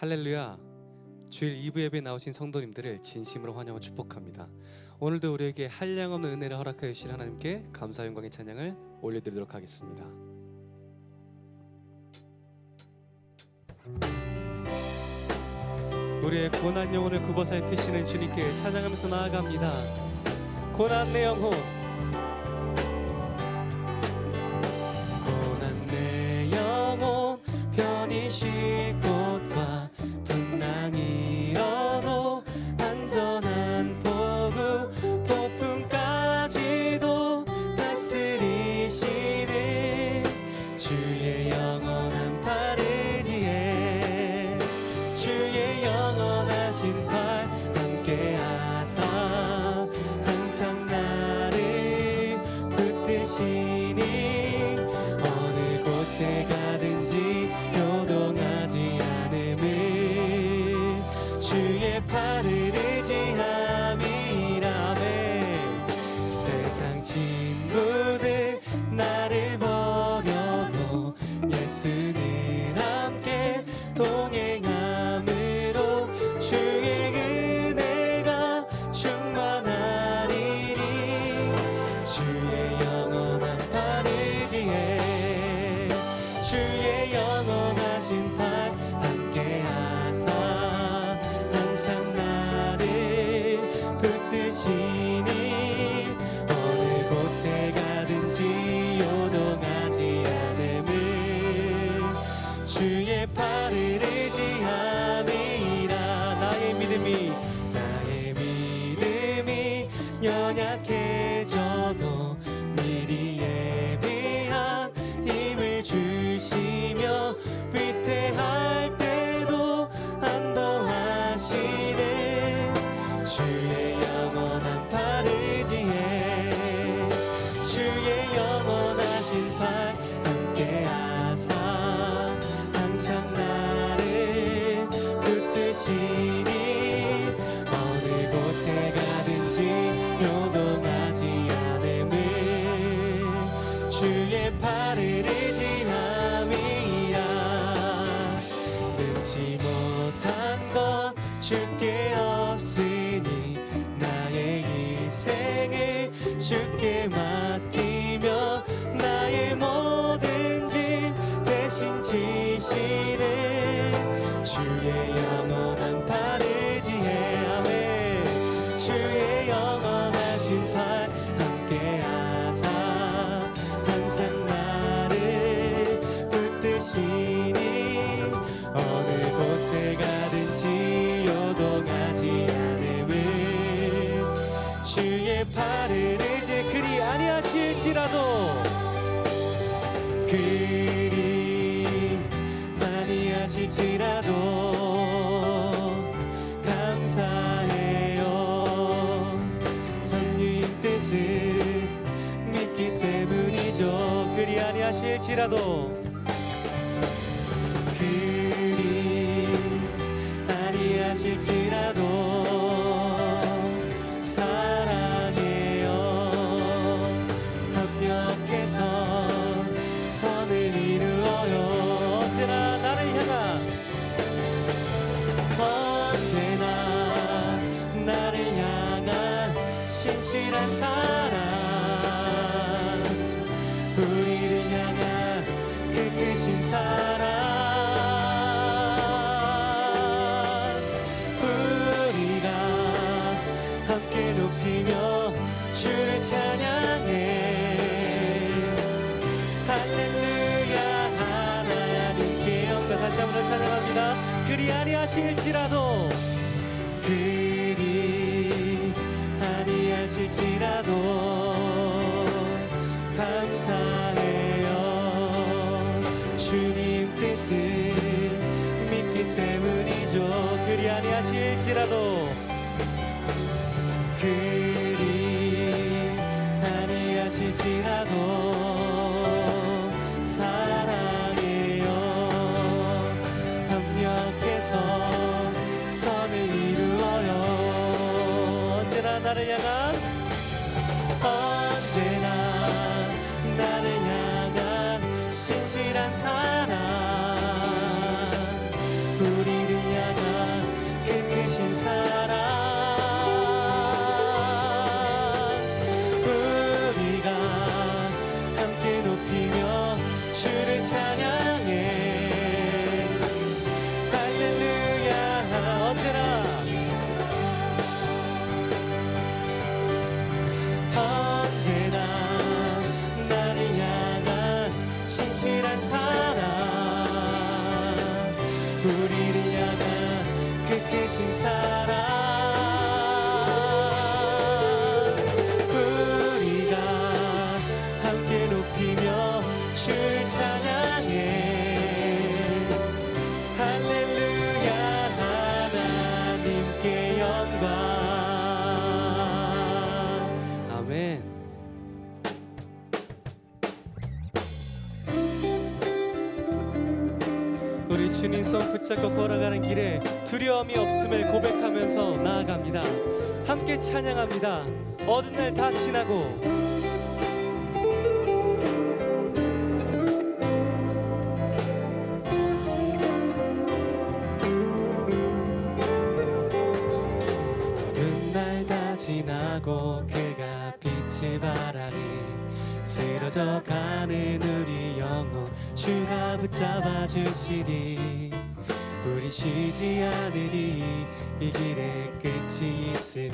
할렐루야. 주일 2부 예배에 나오신 성도님들을 진심으로 환영하고 축복합니다. 오늘도 우리에게 한량없는 은혜를 허락하여 주신 하나님께 감사 영광의 찬양을 올려드리도록 하겠습니다. 우리의 고난 영혼을 굽어살피시는 주님께 찬양하면서 나아갑니다. 고난 내 영혼 진무대 대신 지시네 주의 영원한 바 할지라도 감사해요. 성님 뜻을 믿기 때문이죠. 그리 아니하실지라도 찬양합니다. 그리 아니하실지라도 그리 아니하실지라도 감사해요 주님 뜻은 믿기 때문이죠 그리 아니하실지라도 time. 신실한 사랑. 우리를 향한 그 크신 사랑. 우리 주님 손 붙잡고 걸어가는 길에 두려움이 없음을 고백하면서 나아갑니다. 함께 찬양합니다. 어두운 날다 지나고 그가 빛을 발하니 쓰러져 영혼 주가 붙잡아 주시니 우리 쉬지 않으니 이 길에 끝이 있으니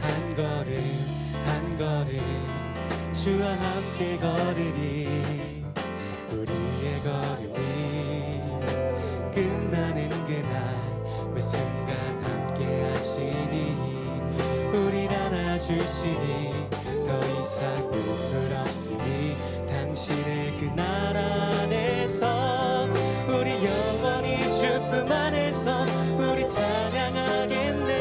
한 걸음 한 걸음 주와 함께 걸으니 우리의 걸음이 끝나는 그날 매 순간 함께 하시니 우리 안아주시니 더 이상 눈물 없으니 당신의 그날 안에서 우리 영원히 주품 안에서 우리 찬양하겠네.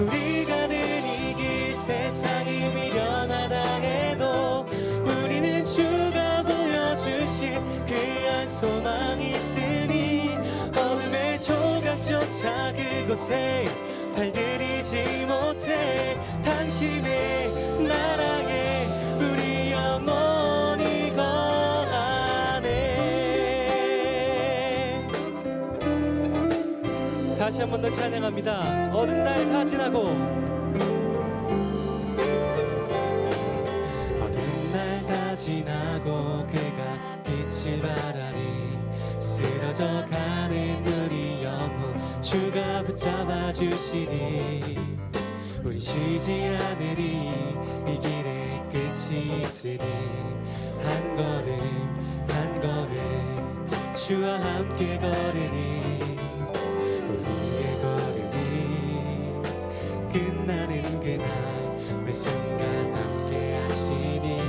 우리가 가는 이길 세상이 미련하다 해도 우리는 주가 보여주신 그한 소망이 있으니 어둠의 조각조차 그곳에 발들이지 못해 다시 한 번 더 찬양합니다. 어느 날 다 지나고. 어두운 날 다 지나고 그가 빛을 발하니 쓰러져 가는 우리 영혼 주가 붙잡아 주시니 우리 쉬지 않으리 이 길에 끝이 있으니 한 걸음 한 걸음 주와 함께 걸으니 끝나는 그날 매 순간 함께 하시니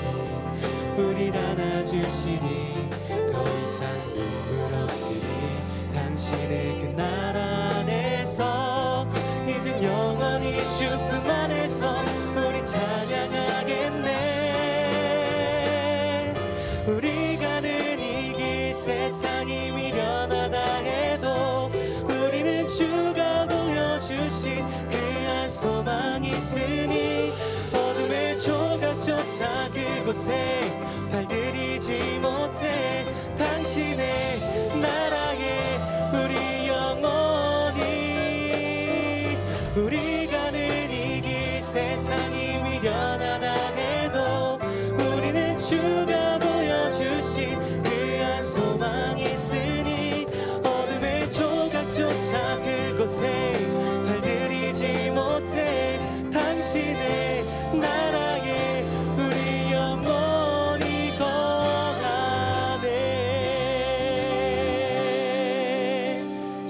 우리 안아주시니 더 이상 눈물 없으니 당신의 그날 안에서 이젠 영원히 주품 안에서 우리 찬양하겠네. 우리 가 는 이길 세상이 있으니 어둠의 조각조차 그곳에 발들이지 못해 당신의 나라에 우리 영원히 우리 가 는 이길 세상이 미련하다 해도 우리는 주가 보여주신 그한 소망이 있으니 어둠의 조각조차 그곳에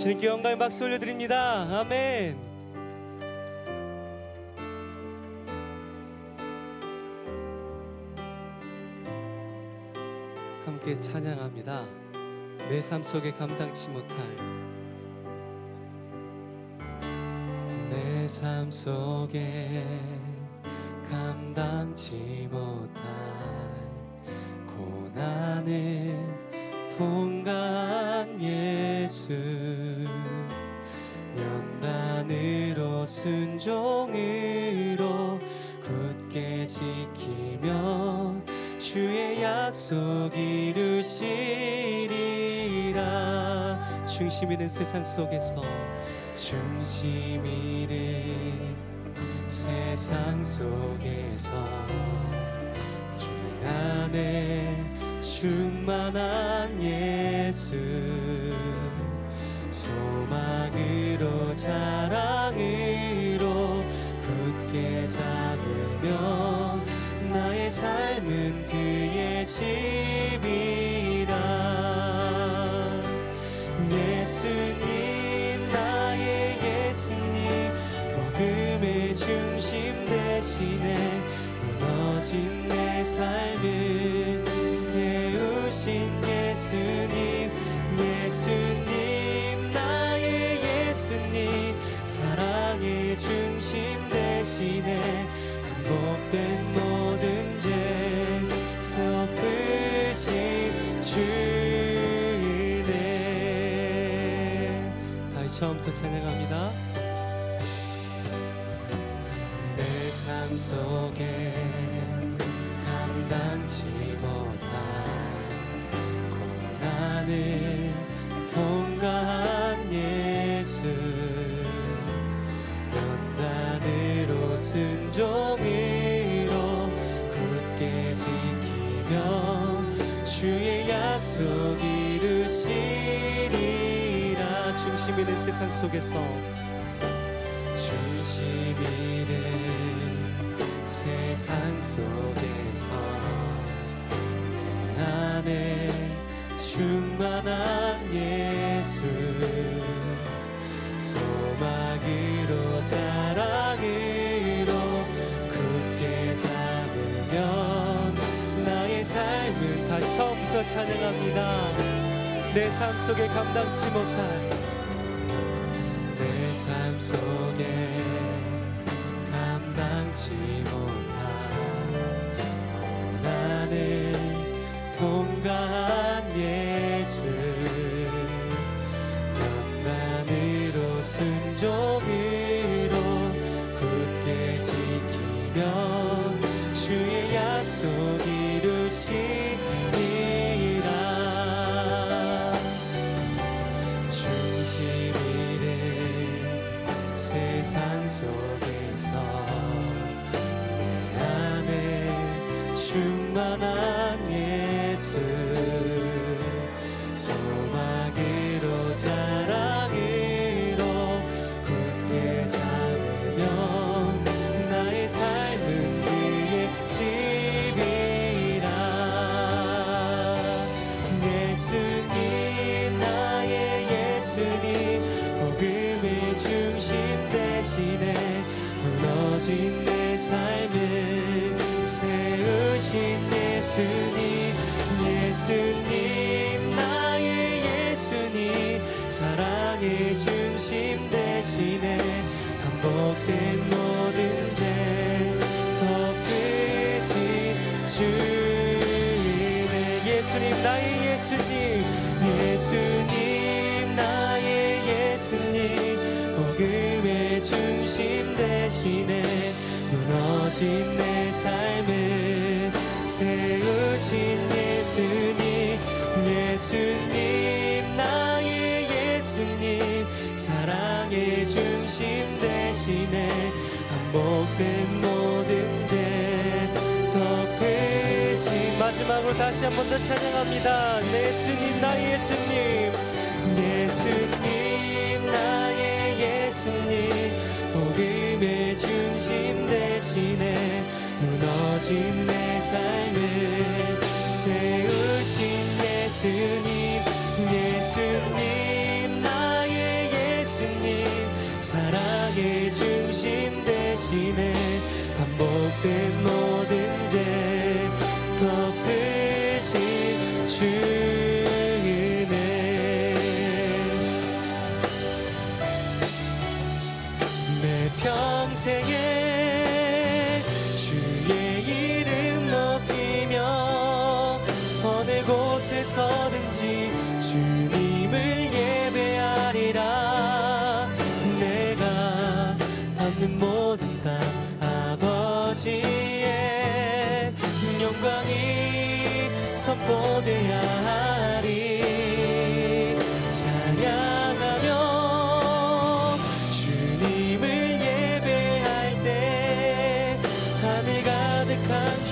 주님께 영광의 박수 올려드립니다 아멘 함께 찬양합니다. 내 삶 속에 감당치 못할 내 삶 속에 감당치 못할 고난을 통 순종으로 굳게 지키며 주의 약속 이루시리라. 중심 있는 세상 속에서 중심 있는 세상 속에서 주 안에 충만한 예수 소망으로 자랑으로 굳게 잡으며 나의 삶은 그의 집이라. 내 예수님 나의 예수님 복음의 중심 대신에 무너진 내 삶을 사랑의 중심 대신에 반복된 모든 죄 덮으신 주네 다시 처음부터 찬양합니다. 내 삶 속에 감당치 못한 고난을 통과한 예수 순종으로 굳게 지키며 주의 약속 이루시리라. 중심 있는 세상 속에서 중심 있는 세상 속에서 내 안에 충만한 예수 소망으로 자랑으 찬양합니다. 내 삶 속에 감당치 못한 내 삶 속에 감당치 못한 고난을 통과한 예수 연단으로 순종으로 굳게 지키며 주의 약속 이 중심 대신에 무너진 내 삶을 세우신 예수님 예수님 나의 예수님. 사랑의 중심 대신에 반복된 모든 죄 덮으신 주의 예수님 나의 예수님 중심 대신에 무너진 내 삶을 세우신 예수님 예수님 나의 예수님 사랑의 중심 대신에 반복된 모든 죄 덮으신 마지막으로 다시 한 번 더 찬양합니다. 예수님 나의 예수님 예수님 삶을 세우신 예수님 예수님 나의 예수님. 사랑의 중심 대신에 반복된 모든 죄 덮으신 주네 내 평생에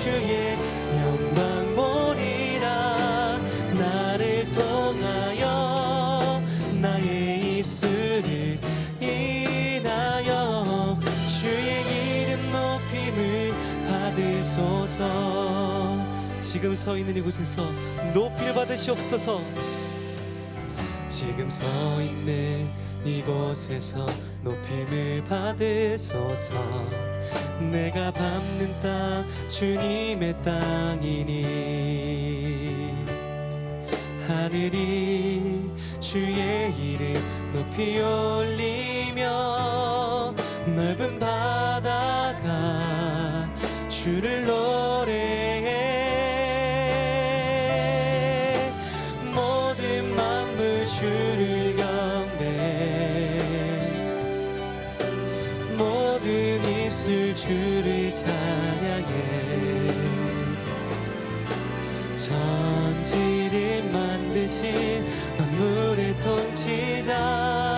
주의 영광 보리라 나를 통하여 나의 입술을 인하여 주의 이름 높임을 받으소서. 지금 서 있는 이곳에서 높이를 받으시옵소서. 지금 서 있는 이곳에서 높임을 받으소서. 내가 밟는 땅 주님의 땅이니. 하늘이 주의 이름 높이 올리며 넓은 바다가 주를 천지를 만드신 만물의 통치자.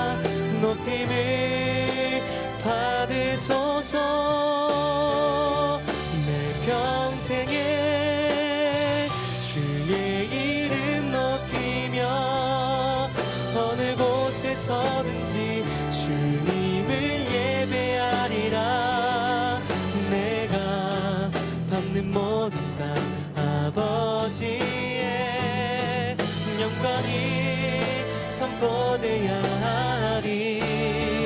영광이 선포되야 하리.